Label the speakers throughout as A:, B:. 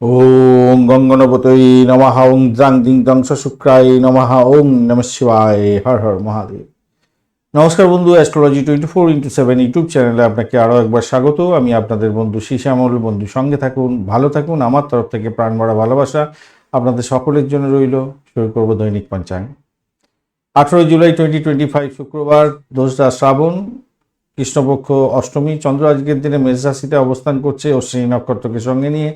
A: ওং গঙ্গনপতই নমঃ ওং দ্রাং দিং দং শুক্রায় নমঃ ওং নম শিবায়, হর হর মহাদেব। নমস্কার বন্ধু astrology twenty four into seven YouTube চ্যানেলে আপনাকে আরও একবার স্বাগত। আমি আপনাদের বন্ধু শ্যামল বন্ধু সঙ্গে থাকুন, ভালো থাকুন, আমার তরফ থেকে প্রাণ ভরা ভালোবাসা আপনাদের সকলের জন্য রইল। শুরু করব দৈনিক পঞ্চাঙ্গ। আঠেরোই জুলাই টোয়েন্টি টোয়েন্টি ফাইভ শুক্রবার, দোসরা শ্রাবণ, কৃষ্ণপক্ষ অষ্টমী, চন্দ্র আজকের দিনে মেষ রাশিতে অবস্থান করছে অশ্বিনী নক্ষত্রকে সঙ্গে নিয়ে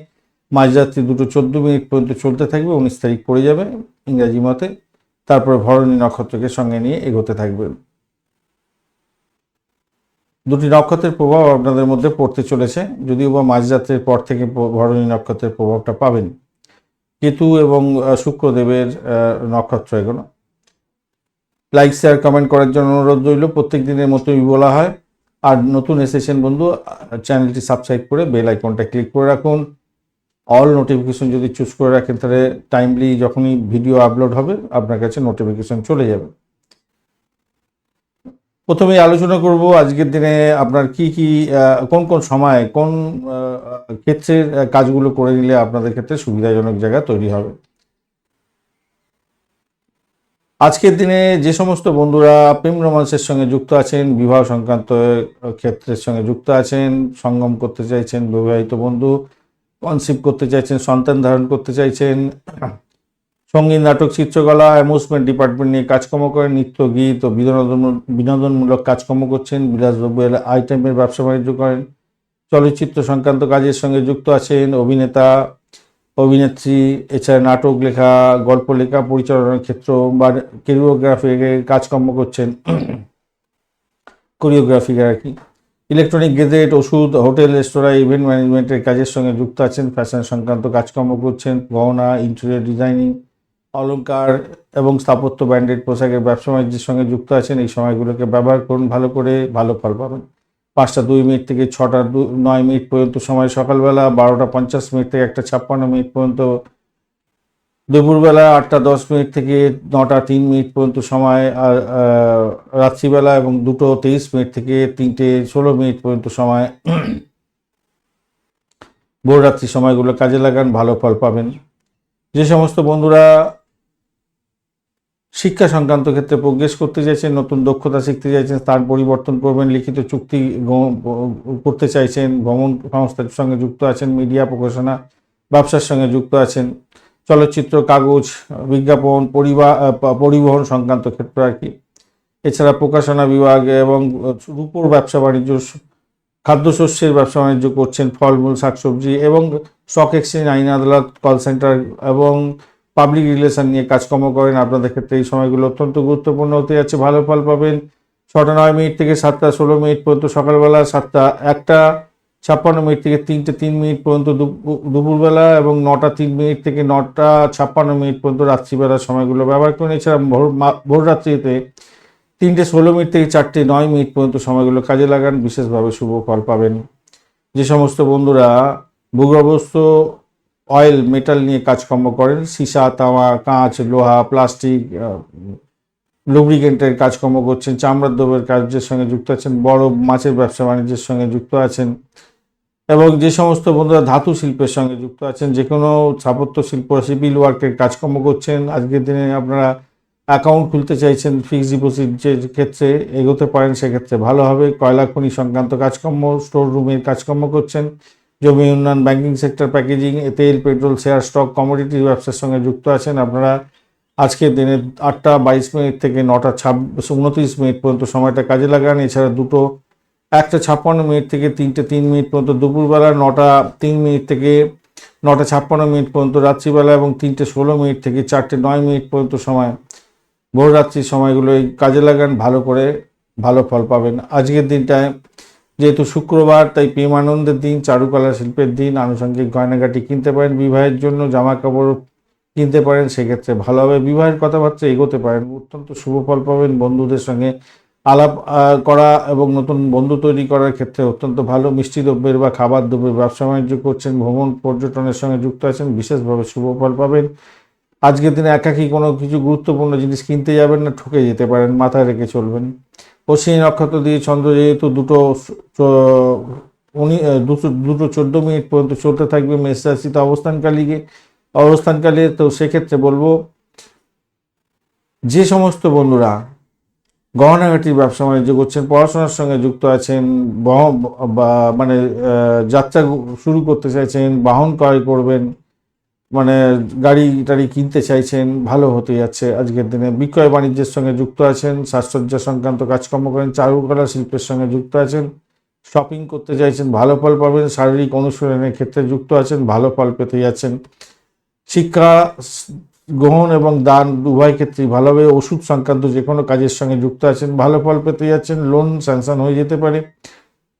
A: মাঝরাত্রি দুটো চোদ্দ মিনিট পর্যন্ত চলতে থাকবে, উনিশ তারিখ পড়ে যাবে ইংরাজি মতে। তারপরে ভরণী নক্ষত্রকে সঙ্গে নিয়ে এগোতে থাকবে। দুটি নক্ষত্রের প্রভাব আপনাদের মধ্যে পড়তে চলেছে, যদিও বা মাঝরাত্রের পর থেকে ভরণী নক্ষত্রের প্রভাবটা পাবেন। কেতু এবং শুক্রদেবের নক্ষত্র এগুলো লাইক শেয়ার কমেন্ট করার জন্য অনুরোধ রইল, প্রত্যেক দিনের মতোই বলা হয়। আর নতুন এসেছেন বন্ধু চ্যানেলটি সাবস্ক্রাইব করে বেল আইকনটা ক্লিক করে রাখুন। অল নোটিফিকেশন যদি চুজ করে রাখেন, তাহলে টাইমলি যখনই ভিডিও আপলোড হবে, আপনার কাছে নোটিফিকেশন চলে যাবে। প্রথমেই আলোচনা করব আজকের দিনে আপনার কি কি কোন কোন সময় কোন ক্ষেত্রের কাজগুলো করে নিলে আপনাদের ক্ষেত্রে সুবিধাজনক জায়গা তৈরি হবে। আজকের দিনে যে সমস্ত বন্ধুরা প্রেম রোমান্সের সঙ্গে যুক্ত আছেন, বিবাহ সংক্রান্ত ক্ষেত্রের সঙ্গে যুক্ত আছেন, সঙ্গম করতে চাইছেন বিবাহিত বন্ধু কনসিভ করতে চাইছেন, সন্তান ধারণ করতে চাইছেন, সংগীত, নাটক, চিত্রকলা অ্যামুজমেন্ট ডিপার্টমেন্ট নিয়ে কাজকর্ম করেন, নৃত্য, গীত ও বিনোদন, বিনোদনমূলক কাজকর্ম করছেন বিলাসদ্রব্য আইটেমের ব্যবসা বাণিজ্য করেন, চলচ্চিত্র সংক্রান্ত কাজের সঙ্গে যুক্ত আছেন, অভিনেতা, অভিনেত্রী, এছাড়া নাটক, লেখা, গল্প, লেখা পরিচালনার ক্ষেত্র বা কোরিওগ্রাফি কাজকর্ম করছেন কোরিওগ্রাফি আর কি। ইলেকট্রনিক গেজেট, ওষুধ, হোটেল, রেস্তোরাঁ, ইভেন্ট ম্যানেজমেন্টের কাজের সঙ্গে যুক্ত আছেন, ফ্যাশন সংক্রান্ত কাজকর্ম করছেন, গহনা, ইন্টেরিয়র ডিজাইনিং, অলংকার এবং স্থাপত্য ব্র্যান্ডেড পোশাকের ব্যবসা বাণিজ্যের সঙ্গে যুক্ত আছেন। এই সময়গুলোকে ব্যবহার করুন, ভালো করে ভালো ফল পাবেন। পাঁচটা দুই মিনিট থেকে ছটা দু নয় মিনিট পর্যন্ত সময় সকালবেলা, বারোটা পঞ্চাশ মিনিট থেকে একটা ছাপ্পান্ন মিনিট পর্যন্ত দুপুরবেলা আটটা দশ মিনিট থেকে নটা তিন মিনিট পর্যন্ত সময়, আর রাত্রিবেলা এবং দুটো তেইশ মিনিট থেকে তিনটে ষোলো মিনিট পর্যন্ত সময়। ভোররাত্রি সময়গুলো কাজে লাগান, ভালো ফল পাবেন। যে সমস্ত বন্ধুরা শিক্ষা সংক্রান্ত ক্ষেত্রে প্রোগ্রেস করতে চাইছেন, নতুন দক্ষতা শিখতে চাইছেন স্থান পরিবর্তন করবেন, লিখিত চুক্তি করতে চাইছেন, ভ্রমণ সংস্থার সঙ্গে যুক্ত আছেন, মিডিয়া প্রকাশনা ব্যবসার সঙ্গে যুক্ত আছেন চলচ্চিত্র, কাগজ, বিজ্ঞাপন পরিবার পরিবহন সংক্রান্ত ক্ষেত্র আর কি। এছাড়া প্রকাশনা বিভাগ এবং রূপোর ব্যবসা বাণিজ্য, খাদ্যশস্যের ব্যবসা বাণিজ্য করছেন ফলমূল, শাকসবজি এবং স্টক এক্সচেঞ্জ আইন আদালত কল সেন্টার এবং পাবলিক রিলেশন নিয়ে কাজকর্ম করেন। আপনাদের ক্ষেত্রে এই সময়গুলো অত্যন্ত গুরুত্বপূর্ণ হতে যাচ্ছে। ভালো ফল পাবেন। ছটা নয় মিনিট থেকে সাতটা ষোলো মিনিট পর্যন্ত সকালবেলা সাতটা, একটা ছাপ্পান্ন মিনিট থেকে তিনটে তিন মিনিট পর্যন্ত দুপু- দুপুরবেলা এবং নটা তিন মিনিট থেকে নটা ছাপ্পান্ন মিনিট পর্যন্ত রাত্রিবেলার সময়গুলো ব্যবহার করুন। এছাড়া ভোর ভোর রাত্রিতে তিনটে ষোলো মিনিট থেকে চারটে নয় মিনিট পর্যন্ত সময়গুলো কাজে লাগান। বিশেষভাবে শুভ ফল পাবেন। যে সমস্ত বন্ধুরা ভূগর্ভস্থ অয়েল মেটাল নিয়ে কাজকর্ম করেন, সীসা, তামা, কাঁচ, লোহা প্লাস্টিক লুব্রিকেন্টের কাজকর্ম করছেন, চামড়ার দ্রব্যের কাজের সঙ্গে যুক্ত আছেন, বড় মাছের ব্যবসা বাণিজ্যের সঙ্গে যুক্ত আছেন। এবং যে সমস্ত বন্ধুরা ধাতু শিল্পের সঙ্গে যুক্ত আছেন, যে কোনো স্থাপত্য শিল্প সিভিল ওয়ার্কের কাজকর্ম করছেন, আজকের দিনে আপনারা অ্যাকাউন্ট খুলতে চাইছেন ফিক্সড ডিপোজিট যে ক্ষেত্রে এগোতে পারেন সেক্ষেত্রে ভালো হবে। কয়লা খনি সংক্রান্ত কাজকর্ম স্টোর রুমের কাজকর্ম করছেন, জমি উন্নয়ন ব্যাংকিং সেক্টর প্যাকেজিং তেল পেট্রোল শেয়ার স্টক কমোডিটি ব্যবসার সঙ্গে যুক্ত আছেন। আপনারা আজকের দিনে আটটা বাইশ মিনিট থেকে নটা ছাব্বিশ উনত্রিশ মিনিট পর্যন্ত সময়টা কাজে লাগান। এছাড়া দুটো একটা ছাপ্পান্ন মিনিট থেকে তিনটে তিন মিনিট পর্যন্ত দুপুরবেলা, নটা তিন মিনিট থেকে নটা ছাপ্পান্ন মিনিট পর্যন্ত রাত্রিবেলা এবং তিনটে ষোলো মিনিট থেকে চারটে নয় মিনিট পর্যন্ত সময়। ভোররাত্রির সময়গুলো এই কাজে লাগান, ভালো করে ভালো ফল পাবেন। আজকের দিনটায় যেহেতু শুক্রবার, তাই প্রেম আনন্দের দিন, চারুকলা শিল্পের দিন, আনুষঙ্গিক গয়নাগাটি কিনতে পারেন, বিবাহের জন্য জামা কাপড় কিনতে পারেন, সেক্ষেত্রে ভালোভাবে বিবাহের কথাবার্তা এগোতে পারেন, অত্যন্ত শুভ ফল পাবেন বন্ধুদের সঙ্গে আলাপ করা এবং নতুন বন্ধু তৈরি করার ক্ষেত্রে অত্যন্ত ভালো। মিষ্টি দ্রব্যের বা খাবার দ্রব্যের ব্যবসা বাণিজ্য করছেন, ভ্রমণ পর্যটনের সঙ্গে যুক্ত আছেন, বিশেষভাবে শুভ ফল পাবেন। আজকের দিনে একাকি কোনো কিছু গুরুত্বপূর্ণ জিনিস কিনতে যাবেন না, ঠকে যেতে পারেন, মাথায় রেখে চলবেন। অশ্বিনী নক্ষত্র দিয়ে চন্দ্র যেহেতু দুটো উনি দুটো দুটো চোদ্দ মিনিট পর্যন্ত চলতে থাকবে মেষ রাশিতে অবস্থানকালীকে। অবস্থানকালে তো সেক্ষেত্রে বলব, যে সমস্ত বন্ধুরা গহনাঘাটির ব্যবসা বাণিজ্য করছেন, পড়াশোনার সঙ্গে যুক্ত আছেন মানে যাত্রা শুরু করতে চাইছেন, বাহন ক্রয় করবেন মানে গাড়ি টাড়ি কিনতে চাইছেন, ভালো হতে যাচ্ছে আজকের দিনে। বিক্রয় বাণিজ্যের সঙ্গে যুক্ত আছেন, সাজসজ্জা সংক্রান্ত কাজকর্ম করেন, চারুকলা শিল্পের সঙ্গে যুক্ত আছেন শপিং করতে চাইছেন, ভালো ফল পাবেন, শারীরিক অনুশীলনের ক্ষেত্রে যুক্ত আছেন, ভালো ফল পেতে যাচ্ছেন। শিক্ষা গ্রহণ এবং দান উভয় ক্ষেত্রেই ভালোভাবে ওষুধ সংক্রান্ত যে কোনো কাজের সঙ্গে যুক্ত আছেন, ভালো ফল পেতে যাচ্ছেন, লোন স্যাংশন হয়ে যেতে পারে।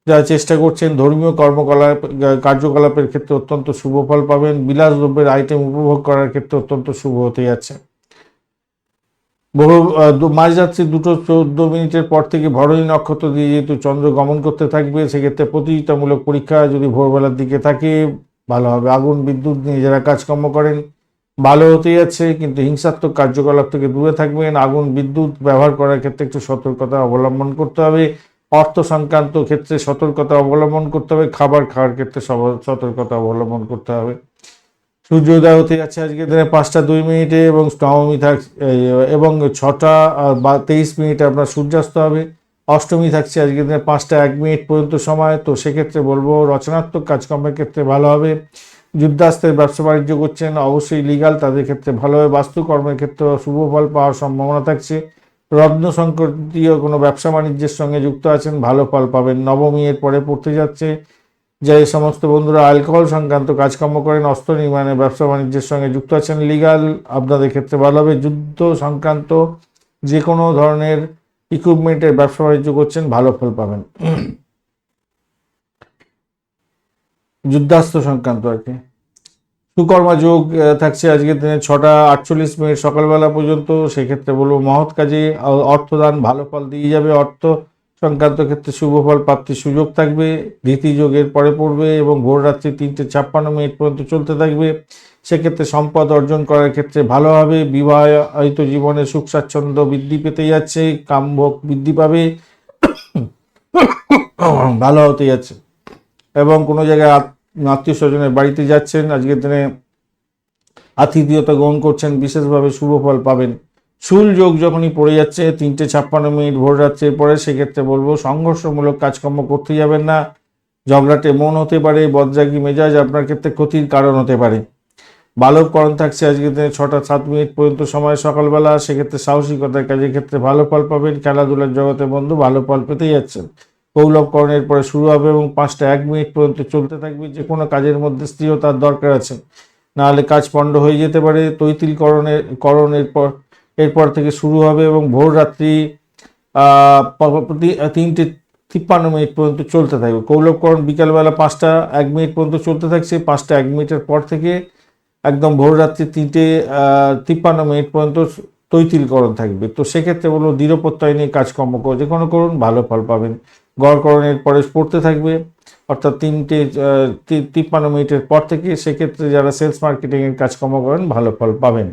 A: যারা চেষ্টা করছেন ধর্মীয় কর্মকলাপ, কার্যকলাপের ক্ষেত্রে অত্যন্ত শুভ ফল পাবেন বিলাস দ্রব্যের আইটেম উপভোগ করার ক্ষেত্রে অত্যন্ত শুভ হতে যাচ্ছে। বহু মাঝরাত্রি দুটো চোদ্দ মিনিটের পর থেকে ভরণী নক্ষত্র দিয়ে যেহেতু চন্দ্র গমন করতে থাকবে, সেক্ষেত্রে প্রতিযোগিতামূলক পরীক্ষা যদি ভোরবেলার দিকে থাকে, ভালো হবে। আগুন, বিদ্যুৎ নিয়ে যারা কাজকর্ম করেন ভালো হতে যাচ্ছে, কিন্তু হিংসাত্মক কার্যকলাপ থেকে দূরে থাকবেন। আগুন, বিদ্যুৎ ব্যবহার করার ক্ষেত্রে একটু সতর্কতা অবলম্বন করতে হবে। অর্থ সংক্রান্ত ক্ষেত্রে সতর্কতা অবলম্বন করতে হবে। খাবার খাওয়ার ক্ষেত্রে সতর্কতা অবলম্বন করতে হবে। সূর্যোদয় হতে যাচ্ছে আজকে দিনে পাঁচটা দুই মিনিটে এবং নবমী থাক এবং ছটা বা তেইশ মিনিটে আপনার সূর্যাস্ত হবে। অষ্টমী থাকছে আজকে দিনে পাঁচটা এক মিনিট পর্যন্ত সময়। তো সেক্ষেত্রে বলব রচনাত্মক কাজকর্মের ক্ষেত্রে ভালো হবে। যুদ্ধাস্ত্রের ব্যবসা বাণিজ্য করছেন, অবশ্যই লিগাল তাদের ক্ষেত্রে ভালোভাবে বাস্তুকর্মের ক্ষেত্রে শুভ ফল পাওয়ার সম্ভাবনা থাকছে। রত্ন সংকটীয় কোনো ব্যবসা বাণিজ্যের সঙ্গে যুক্ত আছেন, ভালো ফল পাবেন। নবমী এর পরে পড়তে যাচ্ছে। যে সমস্ত বন্ধুরা অ্যালকোহল সংক্রান্ত কাজকর্ম করেন, অস্ত্র নির্মাণের ব্যবসা বাণিজ্যের সঙ্গে যুক্ত আছেন লিগাল আপনাদের ক্ষেত্রে ভালো হবে। যুদ্ধ সংক্রান্ত যে কোনো ধরনের ইকুইপমেন্টের ব্যবসা বাণিজ্য করছেন, ভালো ফল পাবেন। যুদ্ধাস্ত্র সংক্রান্ত আর কি। সুকর্মা যোগ থাকছে আজকের দিনে ছটা আটচল্লিশ মিনিট সকালবেলা পর্যন্ত। সেক্ষেত্রে বলব মহৎ কাজে অর্থদান, ভালো ফল দিয়ে যাবে অর্থ। সংক্রান্ত ক্ষেত্রে শুভ ফল, প্রাপ্তির সুযোগ থাকবে। ধীতি যোগের পরে পড়বে এবং ভোর রাত্রি তিনটে ছাপ্পান্ন মিনিট পর্যন্ত চলতে থাকবে। সেক্ষেত্রে সম্পদ অর্জন করার ক্ষেত্রে ভালো হবে। বিবাহিত জীবনে সুখ, স্বাচ্ছন্দ্য বৃদ্ধি পেতে যাচ্ছে। কামভোগ বৃদ্ধি পাবে। ভালো হতে যাচ্ছে। এবং কোনো জায়গায় আত্মীয় স্বজনের বাড়িতে যাচ্ছেন, আজকের দিনে আতিথিয়তা গ্রহণ করছেন, বিশেষভাবে শুভ ফল পাবেন। শুল যোগ যখনই পড়ে যাচ্ছে, তিনটে ছাপ্পান্ন মিনিট ভোর রাত্রির পরে, সেক্ষেত্রে বলব সংঘর্ষমূলক কাজকর্ম করতে যাবেন না। ঝগড়াটে মন হতে পারে, বদজাগি মেজাজ আপনার ক্ষেত্রে ক্ষতির কারণ হতে পারে। বালককরণ থাকছে আজকের দিনে ছটা সাত মিনিট পর্যন্ত সময় সকালবেলা, সেক্ষেত্রে সাহসিকতার কাজের ক্ষেত্রে ভালো ফল পাবেন। খেলাধুলার জগতে বন্ধু ভালো ফল পেতেই যাচ্ছেন। কৌলভকরণের পরে শুরু হবে এবং পাঁচটা এক মিনিট পর্যন্ত চলতে থাকবে, যে কোনো কাজের মধ্যে স্থিরতার দরকার আছে। নাহলে কাজ পণ্ড হয়ে যেতে পারে, তৈতিলকরণের, করণের পর, এরপর থেকে শুরু হবে এবং ভোর রাত্রি তিনটে তিপ্পান্ন মিনিট পর্যন্ত চলতে থাকবে। কৌলভকরণ বিকালবেলা পাঁচটা এক মিনিট পর্যন্ত চলতে থাকছে, পাঁচটা এক মিনিটের পর থেকে একদম ভোর রাত্রি তিনটে তিপ্পান্ন মিনিট পর্যন্ত তৈতিলকরণ থাকবে। তো সেক্ষেত্রে বলব দৃঢ়প্রত্যয় নিয়ে কাজকর্ম করো, যে কোনো করুন, ভালো ফল পাবেন। গড়করণের পরে পড়তে থাকবে, অর্থাৎ তিনটে তিপ্পান্ন মিনিটের পর থেকে সেক্ষেত্রে যারা সেলস মার্কেটিংয়ের কাজকর্ম করেন, ভালো ফল পাবেন।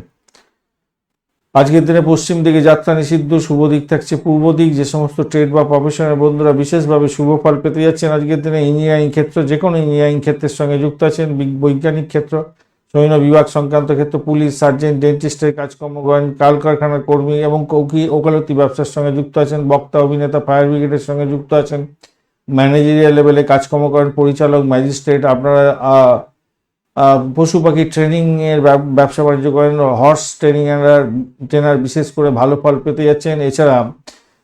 A: আজকের দিনে পশ্চিম দিকে যাত্রা নিষিদ্ধ, শুভ দিক থাকছে পূর্ব দিক, যে সমস্ত ট্রেড বা প্রফেশনের বন্ধুরা বিশেষভাবে শুভ ফল পেতে যাচ্ছেন আজকের দিনে ইঞ্জিনিয়ারিং ক্ষেত্র, যে কোনো ইঞ্জিনিয়ারিং ক্ষেত্রের সঙ্গে যুক্ত আছেন বৈজ্ঞানিক ক্ষেত্র। সৈন্য বিভাগ সংক্রান্ত ক্ষেত্রে পুলিশ, সার্জেন্ট, ডেন্টিস্টের কাজকর্ম করেন কাল কারখানার কর্মী এবং কৌকি ওকালতি ব্যবসার সঙ্গে যুক্ত আছেন, বক্তা, অভিনেতা, ফায়ার ব্রিগেডের সঙ্গে যুক্ত আছেন, ম্যানেজারিয়াল লেভেলে কাজকর্ম করেন পরিচালক, ম্যাজিস্ট্রেট, আপনারা পশু পাখি ট্রেনিংয়ের ব্যবসা বাণিজ্য করেন, হর্স ট্রেনিং ট্রেনার বিশেষ করে ভালো ফল পেতে যাচ্ছেন। এছাড়া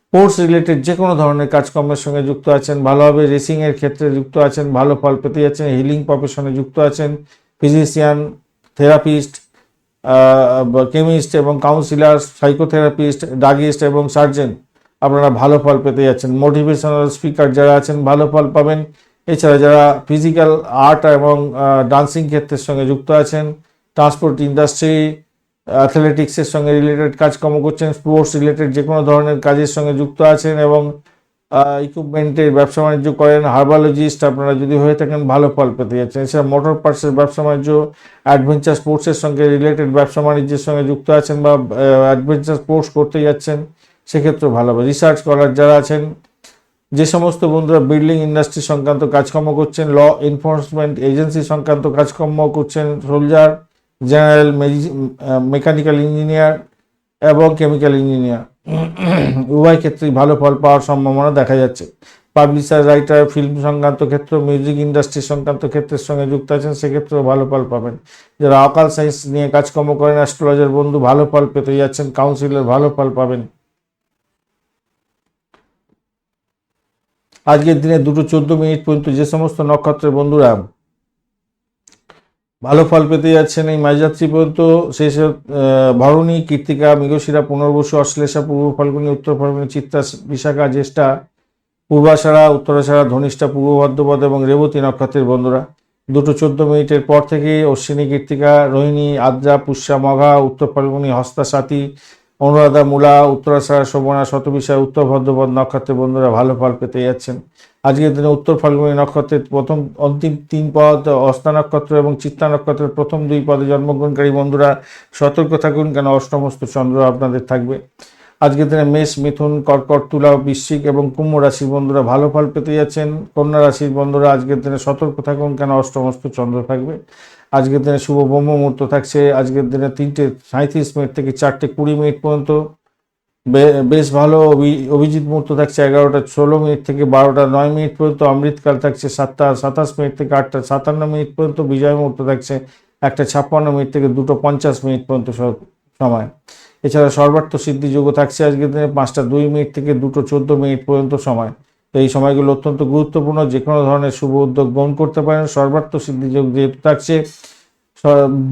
A: স্পোর্টস রিলেটেড যে কোনো ধরনের কাজকর্মের সঙ্গে যুক্ত আছেন, ভালোভাবে রেসিংয়ের ক্ষেত্রে যুক্ত আছেন, ভালো ফল পেতে যাচ্ছেন, হিলিং প্রফেশনে যুক্ত আছেন ফিজিশিয়ান, থেরাপিস্ট কেমিস্ট এবং কাউন্সিলার, সাইকোথেরাপিস্ট, ডাগিস্ট এবং সার্জন। আপনারা ভালো ফল পেতে যাচ্ছেন। মোটিভেশনাল স্পিকার যারা আছেন, ভালো ফল পাবেন। এছাড়া যারা ফিজিক্যাল, আর্ট এবং ডান্সিং ক্ষেত্রের সঙ্গে যুক্ত আছেন, ট্রান্সপোর্ট ইন্ডাস্ট্রি, অ্যাথলেটিক্সের সঙ্গে রিলেটেড কাজকর্ম করছেন, স্পোর্টস রিলেটেড যে কোনো ধরনের কাজের সঙ্গে যুক্ত আছেন এবং ইকুইপমেন্টের ব্যবসা বাণিজ্য করেন হার্বালজিস্ট আপনারা যদি হয়ে থাকেন, ভালো ফল পেতে যাচ্ছেন। এছাড়া মোটর পার্টসের ব্যবসা বাণিজ্য অ্যাডভেঞ্চার স্পোর্টসের সঙ্গে রিলেটেড ব্যবসা বাণিজ্যের সঙ্গে যুক্ত আছেন বা অ্যাডভেঞ্চার স্পোর্টস করতে যাচ্ছেন সেক্ষেত্রে ভালো হবে। রিসার্চ করার যারা আছেন, যে সমস্ত বন্ধুরা বিল্ডিং ইন্ডাস্ট্রি সংক্রান্ত কাজকর্ম করছেন ল এনফোর্সমেন্ট এজেন্সি সংক্রান্ত কাজকর্ম করছেন সোলজার জেনারেল মেকানিক্যাল ইঞ্জিনিয়ার এবং কেমিক্যাল ইঞ্জিনিয়ার উভয় ক্ষেত্রেই ভালো ফল পাওয়ার সম্ভাবনা দেখা যাচ্ছে। পাবলিশার, রাইটার, ফিল্ম সংক্রান্ত ক্ষেত্র, মিউজিক ইন্ডাস্ট্রি সংক্রান্ত ক্ষেত্রের সঙ্গে যুক্ত আছেন, সেক্ষেত্রেও ভালো ফল পাবেন। যারা অকাল সায়েন্স নিয়ে কাজকর্ম করেন, অ্যাস্ট্রোলজার বন্ধু, ভালো ফল পেতে যাচ্ছেন, কাউন্সিলের, ভালো ফল পাবেন। আজকের দিনে দুটো চোদ্দ মিনিট পর্যন্ত যে সমস্ত নক্ষত্রের বন্ধুরা ভালো ফল পেতে যাচ্ছেন এই মাঝযাত্রী পর্যন্ত। শেষে ভরণী, কীর্তিকা, মৃগশিরা, পুনর্বসু, অশ্লেষা, পূর্ব ফাল্গুনী, উত্তর ফাল্গুনী চিত্তা বিশাখা, জ্যেষ্ঠা পূর্বাষাঢ়া উত্তরাষাঢ়া ধনিষ্ঠা, পূর্ব ভদ্রপদ এবং রেবতী নক্ষত্রের বন্ধুরা। দুটো চোদ্দ মিনিটের পর থেকে অশ্বিনী, কীর্তিকা, রোহিণী, আদ্রা, পুষ্যা, মঘা, উত্তর ফাল্গুনী, হস্তা সাথী অনুরাধা, মূলা উত্তরাষাঢ়া শোভনা, শতবিশা, উত্তর ভদ্রপদ নক্ষত্রের বন্ধুরা ভালো ফল পেতে যাচ্ছেন। আজকের দিনে উত্তর ফাল্গুনী নক্ষত্রের প্রথম, অন্তিম তিন পদ, অস্তা নক্ষত্র এবং চিত্তা নক্ষত্রের প্রথম দুই পদে জন্মগ্রহণকারী বন্ধুরা সতর্ক থাকুন, কেন অষ্টমস্ত চন্দ্র আপনাদের থাকবে। আজকের দিনে মেষ, মিথুন, কর্কট, তুলা, বৃশ্চিক এবং কুম্ভ রাশির বন্ধুরা ভালো ফল পেতে যাচ্ছেন। কন্যা রাশির বন্ধুরা আজকের দিনে সতর্ক থাকুন, কেন অষ্টমস্ত চন্দ্র থাকবে। আজকের দিনে শুভ ব্রহ্ম মুহূর্ত থাকছে। আজকের দিনে তিনটে সাঁত্রিশ মিনিট থেকে চারটে কুড়ি মিনিট পর্যন্ত বেশ ভালো অভি- অভিজিৎ মুহূর্ত থাকছে এগারোটা ষোলো মিনিট থেকে বারোটা নয় মিনিট পর্যন্ত, অমৃতকাল থাকছে সাতটা, সাতাশ মিনিট থেকে আটটা, সাতান্ন মিনিট পর্যন্ত, বিজয় মুহূর্ত থাকছে একটা ছাপ্পান্ন মিনিট থেকে দুটো পঞ্চাশ মিনিট পর্যন্ত সময়। এছাড়া সর্বার্থ সিদ্ধি যোগ থাকছে আজকের দিনে পাঁচটা দুই মিনিট থেকে দুটো চোদ্দ মিনিট পর্যন্ত সময়। তো এই সময়গুলো অত্যন্ত গুরুত্বপূর্ণ যে কোনো ধরনের শুভ উদ্যোগ গ্রহণ করতে পারেন। সর্বার্থ সিদ্ধি যোগ যেহেতু থাকছে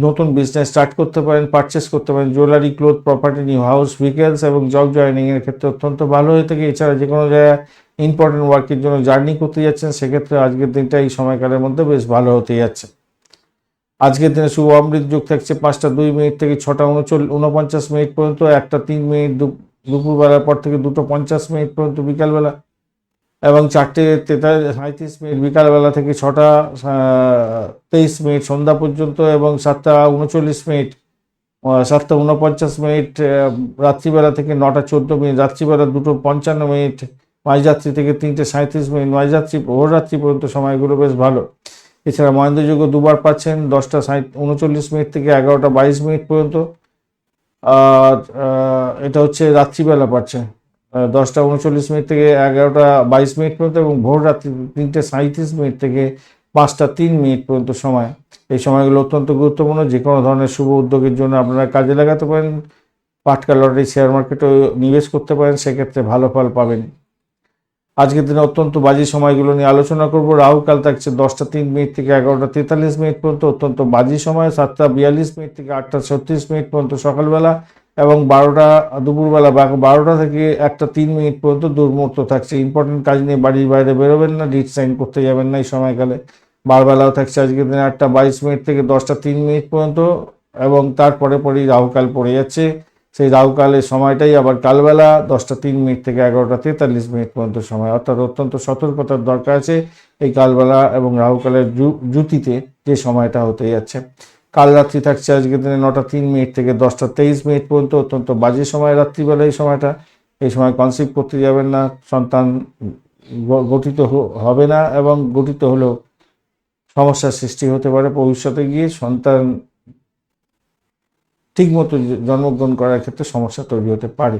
A: নতুন বিজনেস স্টার্ট করতে পারেন পারচেস করতে পারেন। Jewellery cloth property new house vehicles এবং জব জয়নিং এর ক্ষেত্রে অত্যন্ত ভালো হয়ে থাকে। এছাড়া যে কোনো জায়গায় ইম্পর্টেন্ট ওয়ার্কের জন্য জার্নি করতে যাচ্ছেন, সেক্ষেত্রে আজকের দিনটা এই সময়কালের মধ্যে বেশ ভালো হতে যাচ্ছে। আজকের দিনে শুভ অমৃত যোগ থাকছে পাঁচটা দুই মিনিট থেকে ছটা উনচল্লিশ উনপঞ্চাশ মিনিট পর্যন্ত, একটা তিন মিনিট দুপুরবেলার পর থেকে দুটো পঞ্চাশ মিনিট পর্যন্ত বিকালবেলা। এবং চারটে তেতাল্লিশ সাঁত্রিশ মিনিট বিকালবেলা থেকে ছটা তেইশ মিনিট সন্ধ্যা পর্যন্ত এবং সাতটা উনচল্লিশ মিনিট সাতটা উনপঞ্চাশ মিনিট রাত্রিবেলা থেকে নটা চোদ্দ মিনিট রাত্রিবেলা দুটো পঞ্চান্ন মিনিট মাঝরাত্রি থেকে তিনটে সাঁত্রিশ মিনিট মাঝরাত্রি ভোররাত্রি পর্যন্ত সময়গুলো বেশ ভালো। এছাড়া মহেন্দ্রযোগ্য দুবার পাচ্ছেন দশটা সাঁত উনচল্লিশ মিনিট থেকে এগারোটা বাইশ মিনিট পর্যন্ত। আর এটা হচ্ছে রাত্রিবেলা পাচ্ছে আহ, দশটা উনচল্লিশ মিনিট থেকে এগারোটা বাইশ মিনিট পর্যন্ত এবং ভোর রাত্রি তিনটে সাঁত্রিশ মিনিট থেকে পাঁচটা তিন মিনিট পর্যন্ত সময়। এই সময়গুলো অত্যন্ত গুরুত্বপূর্ণ। যে কোনো ধরনের শুভ উদ্যোগের জন্য আপনারা কাজে লাগাতে পারেন, পাটকা লটারি, শেয়ার মার্কেটে নিবেশ করতে পারেন, সেক্ষেত্রে ভালো ফল পাবেন। আজকের দিনে অত্যন্ত বাজে সময়গুলো নিয়ে আলোচনা করব। রাহুকাল থাকছে দশটা তিন মিনিট থেকে এগারোটা তেতাল্লিশ মিনিট পর্যন্ত, অত্যন্ত বাজে সময়, সাতটা বিয়াল্লিশ মিনিট থেকে আটটা ছত্রিশ মিনিট পর্যন্ত সকালবেলা। এবং বারোটা, দুপুরবেলা বারোটা থেকে একটা তিন মিনিট পর্যন্ত দুর্মুহূর্ত থাকছে। ইম্পর্টেন্ট কাজ নিয়ে বাড়ির বাইরে বেরোবেন না ডিট সাইন করতে যাবেন না এই সময়কালে। বারবেলাও থাকছে আজকের দিনে আটটা বাইশ মিনিট থেকে দশটা তিন মিনিট পর্যন্ত এবং তারপরে পরেই রাহুকাল পড়ে যাচ্ছে। সেই রাহুকালের সময়টাই আবার কালবেলা দশটা তিন মিনিট থেকে এগারোটা তেতাল্লিশ মিনিট পর্যন্ত সময়। অর্থাৎ অত্যন্ত সতর্কতার দরকার আছে এই কালবেলা এবং রাহুকালের জুতিতে যে সময়টা হতে যাচ্ছে। কাল রাত্রি থাকছে আজকের দিনে নটা তিন মিনিট থেকে দশটা তেইশ মিনিট পর্যন্ত, অত্যন্ত বাজে সময় রাত্রিবেলা এই সময়টা। এই সময় কনসিভ করতে যাবেন না, সন্তান গঠিত হবে না এবং গঠিত হলেও সমস্যার সৃষ্টি হতে পারে ভবিষ্যতে গিয়ে। সন্তান ঠিকমতো জন্মগ্রহণ করার ক্ষেত্রে সমস্যা তৈরি হতে পারে।